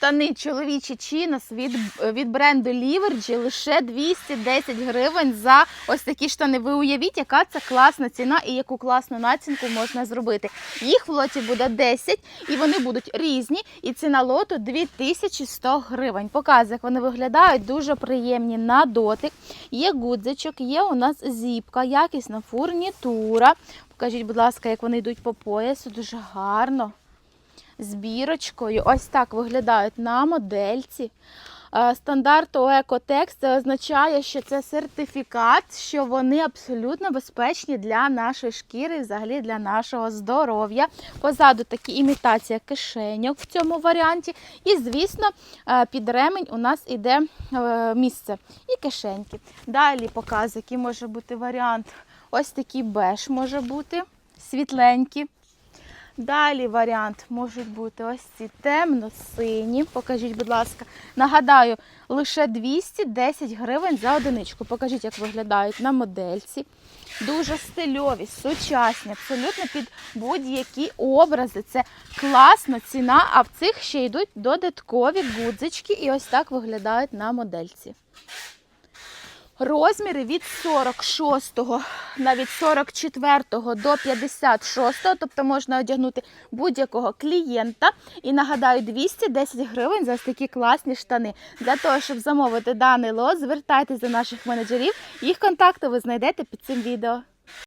Штани чоловічі чинос від, від бренду Ліверджі лише 210 гривень за ось такі штани. Ви уявіть, яка це класна ціна і яку класну націнку можна зробити. Їх в лоті буде 10 і вони будуть різні. І ціна лоту 2100 гривень. Показую, як вони виглядають дуже приємні на дотик. Є гудзичок, є у нас зіпка, якісна фурнітура. Покажіть, будь ласка, як вони йдуть по поясу, дуже гарно з бірочкою. Ось так виглядають на модельці. Е, Стандарту екотекст це означає, що це сертифікат, що вони абсолютно безпечні для нашої шкіри, і взагалі для нашого здоров'я. Позаду такі імітація кишеньок в цьому варіанті. І, звісно, е, під ремень у нас іде е, місце і кишеньки. Далі показую, який може бути варіант. Ось такий беж може бути, світленький. Далі варіант можуть бути ось ці темно-сині. Покажіть, будь ласка. Нагадаю, лише 210 гривень за одиничку. Покажіть, як виглядають на модельці. Дуже стильові, сучасні, абсолютно під будь-які образи. Це класна ціна, а в цих ще йдуть додаткові гудзички. І ось так виглядають на модельці. Розміри від 46 навіть 44 до 56, тобто можна одягнути будь-якого клієнта. І нагадаю, 210 гривень за такі класні штани. Для того, щоб замовити даний лот, звертайтеся до наших менеджерів. Їх контакти ви знайдете під цим відео.